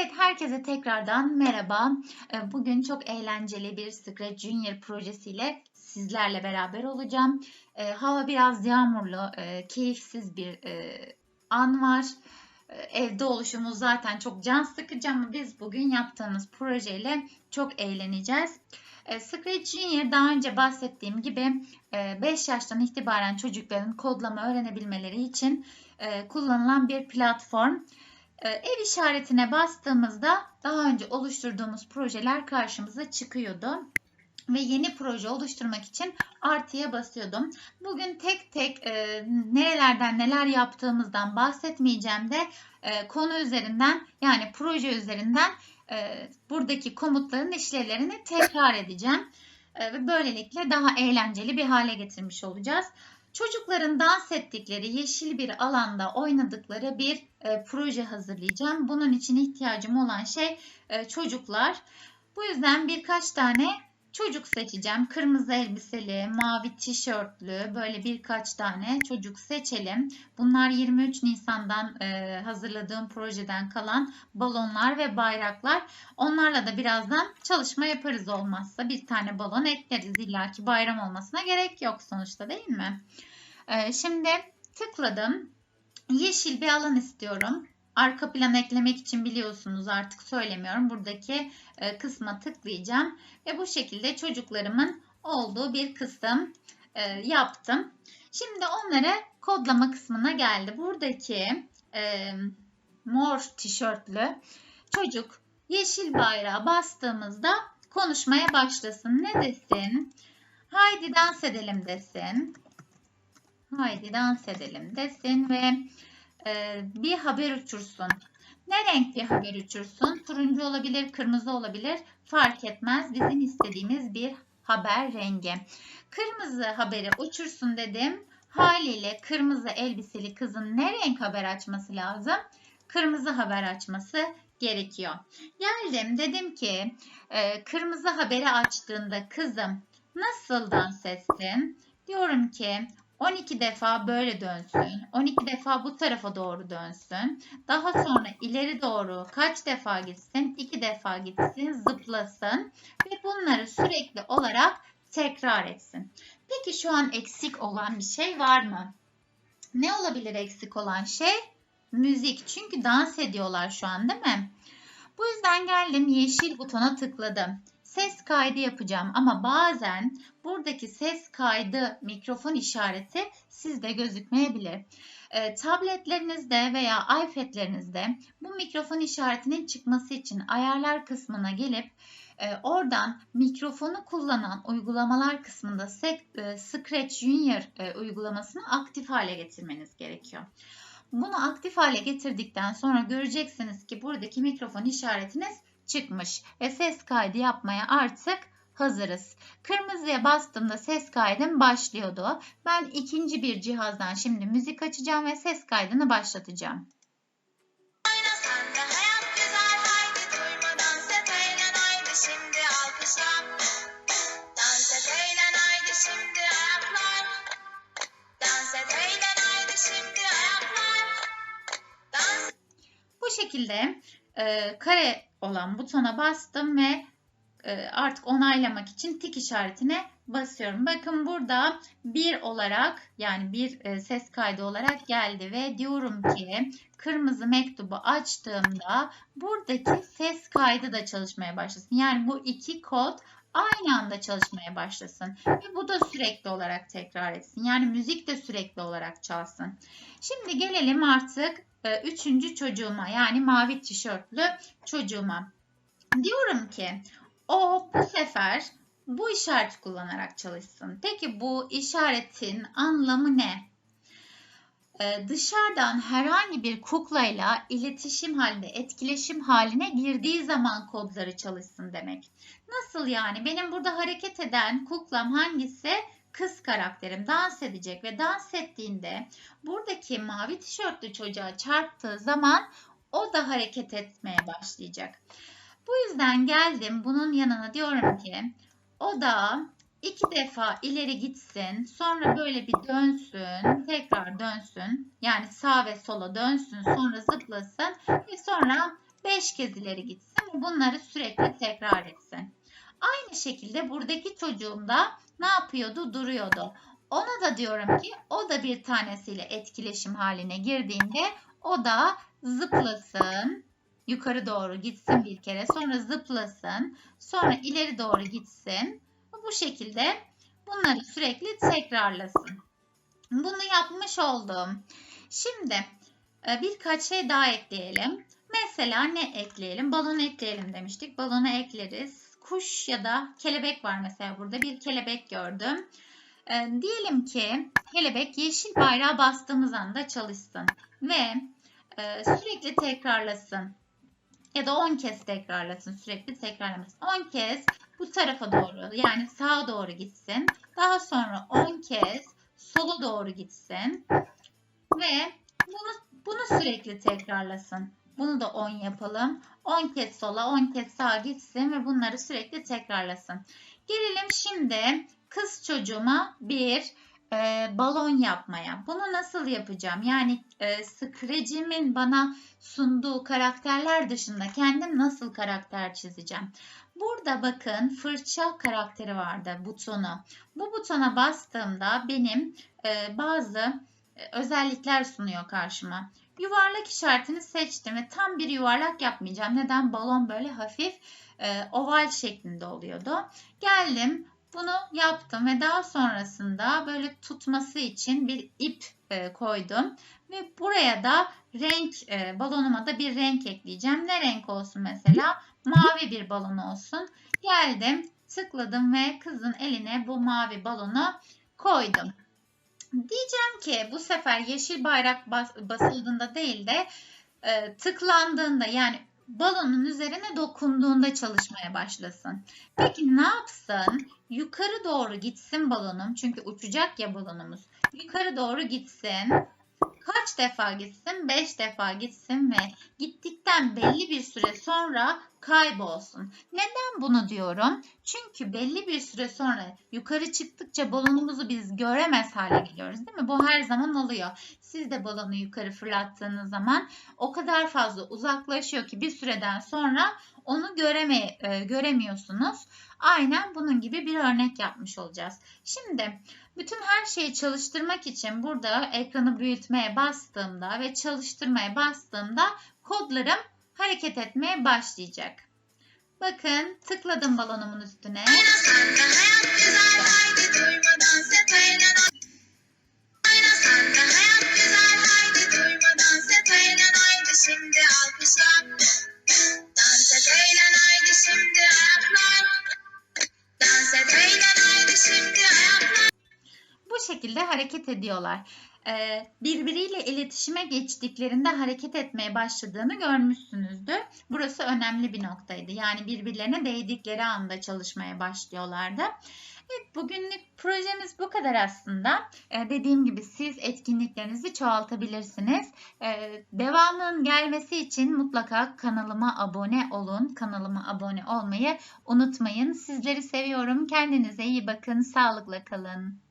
Evet, herkese tekrardan merhaba. Ee, Bugün çok eğlenceli bir Scratch Junior projesiyle sizlerle beraber olacağım. Ee, Hava biraz yağmurlu, e, keyifsiz bir e, an var. E, Evde oluşumuz zaten çok can sıkıcı ama biz bugün yaptığımız projeyle çok eğleneceğiz. E, Scratch Junior daha önce bahsettiğim gibi 5 yaştan itibaren çocukların kodlama öğrenebilmeleri için e, kullanılan bir platform. Ee, Ev işaretine bastığımızda daha önce oluşturduğumuz projeler karşımıza çıkıyordu. Ve yeni proje oluşturmak için artıya basıyordum. Bugün tek tek e, nerelerden neler yaptığımızdan bahsetmeyeceğim de e, konu üzerinden yani proje üzerinden e, buradaki komutların işlevlerini tekrar edeceğim. E, ve böylelikle daha eğlenceli bir hale getirmiş olacağız. Çocukların dans ettikleri yeşil bir alanda oynadıkları bir e, proje hazırlayacağım. Bunun için ihtiyacım olan şey e, çocuklar. Bu yüzden birkaç tane çocuk seçeceğim. Kırmızı elbiseli, mavi tişörtlü böyle birkaç tane çocuk seçelim. Bunlar 23 Nisan'dan e, hazırladığım projeden kalan balonlar ve bayraklar. Onlarla da birazdan çalışma yaparız olmazsa. Bir tane balon ekleriz. İlla ki bayram olmasına gerek yok sonuçta değil mi? E, şimdi tıkladım. Yeşil bir alan istiyorum. Arka plan eklemek için biliyorsunuz artık söylemiyorum. Buradaki e, kısma tıklayacağım. Ve bu şekilde çocuklarımın olduğu bir kısım e, yaptım. Şimdi onları kodlama kısmına geldi. Buradaki e, mor tişörtlü çocuk yeşil bayrağı bastığımızda konuşmaya başlasın. Ne desin? Haydi dans edelim desin. Haydi dans edelim desin ve e, bir haber uçursun. Ne renk bir haber uçursun? Turuncu olabilir, kırmızı olabilir. Fark etmez. Bizim istediğimiz bir haber rengi. Kırmızı haberi uçursun dedim. Haliyle kırmızı elbiseli kızın ne renk haber açması lazım? Kırmızı haber açması gerekiyor. Geldim dedim ki e, kırmızı haberi açtığında kızım nasıl dans etsin? Diyorum ki 12 defa böyle dönsün. 12 defa bu tarafa doğru dönsün. Daha sonra ileri doğru kaç defa gitsin? 2 defa gitsin, zıplasın ve bunları sürekli olarak tekrar etsin. Peki şu an eksik olan bir şey var mı? Ne olabilir eksik olan şey? Müzik. Çünkü dans ediyorlar şu an değil mi? Bu yüzden geldim yeşil butona tıkladım ses kaydı yapacağım ama bazen buradaki ses kaydı mikrofon işareti sizde gözükmeyebilir. E, tabletlerinizde veya iPad'lerinizde bu mikrofon işaretinin çıkması için ayarlar kısmına gelip e, oradan mikrofonu kullanan uygulamalar kısmında e, Scratch Junior e, uygulamasını aktif hale getirmeniz gerekiyor. Bunu aktif hale getirdikten sonra göreceksiniz ki buradaki mikrofon işaretiniz çıkmış ve ses kaydı yapmaya artık hazırız. Kırmızıya bastığımda ses kaydım başlıyordu. Ben ikinci bir cihazdan şimdi müzik açacağım ve ses kaydını başlatacağım. Bu şekilde e, kare olan butona bastım ve e, artık onaylamak için tik işaretine basıyorum. Bakın burada bir olarak yani bir e, ses kaydı olarak geldi ve diyorum ki kırmızı mektubu açtığımda buradaki ses kaydı da çalışmaya başlasın. Yani bu iki kod aynı anda çalışmaya başlasın. Ve bu da sürekli olarak tekrar etsin. Yani müzik de sürekli olarak çalsın. Şimdi gelelim artık e, üçüncü çocuğuma yani mavi tişörtlü çocuğuma. Diyorum ki o bu sefer bu işareti kullanarak çalışsın. Peki bu işaretin anlamı ne? Ee, dışarıdan herhangi bir kuklayla iletişim halinde, etkileşim haline girdiği zaman kodları çalışsın demek. Nasıl yani? Benim burada hareket eden kuklam hangisi? Kız karakterim dans edecek ve dans ettiğinde buradaki mavi tişörtlü çocuğa çarptığı zaman o da hareket etmeye başlayacak. Bu yüzden geldim bunun yanına diyorum ki o da iki defa ileri gitsin sonra böyle bir dönsün tekrar dönsün yani sağ ve sola dönsün sonra zıplasın ve sonra 5 kez ileri gitsin bunları sürekli tekrar etsin. Aynı şekilde buradaki çocuğum da ne yapıyordu? Duruyordu. Ona da diyorum ki o da bir tanesiyle etkileşim haline girdiğinde o da zıplasın. Yukarı doğru gitsin bir kere. Sonra zıplasın. Sonra ileri doğru gitsin. Bu şekilde bunları sürekli tekrarlasın. Bunu yapmış oldum. Şimdi e, birkaç şey daha ekleyelim. Mesela ne ekleyelim? Balon ekleyelim demiştik. Balonu ekleriz. Kuş ya da kelebek var mesela burada. Bir kelebek gördüm. E, diyelim ki kelebek yeşil bayrağı bastığımız anda çalışsın. Ve e, sürekli tekrarlasın. Ya da 10 kez tekrarlasın. Sürekli tekrarlamasın. 10 kez bu tarafa doğru yani sağa doğru gitsin. Daha sonra 10 kez sola doğru gitsin. Ve bunu, sürekli tekrarlasın. Bunu da 10 yapalım. 10 kez sola, 10 kez sağa gitsin ve bunları sürekli tekrarlasın. Gelelim şimdi kız çocuğuma bir e, balon yapmaya. Bunu nasıl yapacağım? Yani e, Scratch'imin bana sunduğu karakterler dışında kendim nasıl karakter çizeceğim? Burada bakın fırça karakteri vardı butonu. Bu butona bastığımda benim e, bazı e, özellikler sunuyor karşıma. Yuvarlak işaretini seçtim ve tam bir yuvarlak yapmayacağım. Neden? Balon böyle hafif e, oval şeklinde oluyordu. Geldim bunu yaptım ve daha sonrasında böyle tutması için bir ip e, koydum. Ve buraya da renk, e, balonuma da bir renk ekleyeceğim. Ne renk olsun mesela? Mavi bir balon olsun. Geldim, tıkladım ve kızın eline bu mavi balonu koydum. Diyeceğim ki bu sefer yeşil bayrak bas, basıldığında değil de e, tıklandığında yani balonun üzerine dokunduğunda çalışmaya başlasın. Peki ne yapsın? Yukarı doğru gitsin balonum. Çünkü uçacak ya balonumuz. Yukarı doğru gitsin. Kaç defa gitsin? 5 defa gitsin ve gittikten belli bir süre sonra kaybolsun. Neden bunu diyorum? Çünkü belli bir süre sonra yukarı çıktıkça balonumuzu biz göremez hale geliyoruz değil mi? Bu her zaman oluyor. Siz de balonu yukarı fırlattığınız zaman o kadar fazla uzaklaşıyor ki bir süreden sonra onu göreme, e, göremiyorsunuz. Aynen bunun gibi bir örnek yapmış olacağız. Şimdi bütün her şeyi çalıştırmak için burada ekranı büyütmeye bastığımda ve çalıştırmaya bastığımda kodlarım hareket etmeye başlayacak. Bakın tıkladım balonumun üstüne. Şekilde hareket ediyorlar. Ee, birbiriyle iletişime geçtiklerinde hareket etmeye başladığını görmüşsünüzdür. Burası önemli bir noktaydı. Yani birbirlerine değdikleri anda çalışmaya başlıyorlardı. Evet, bugünlük projemiz bu kadar aslında. Ee, dediğim gibi siz etkinliklerinizi çoğaltabilirsiniz. Ee, devamının gelmesi için mutlaka kanalıma abone olun. Kanalıma abone olmayı unutmayın. Sizleri seviyorum. Kendinize iyi bakın. Sağlıkla kalın.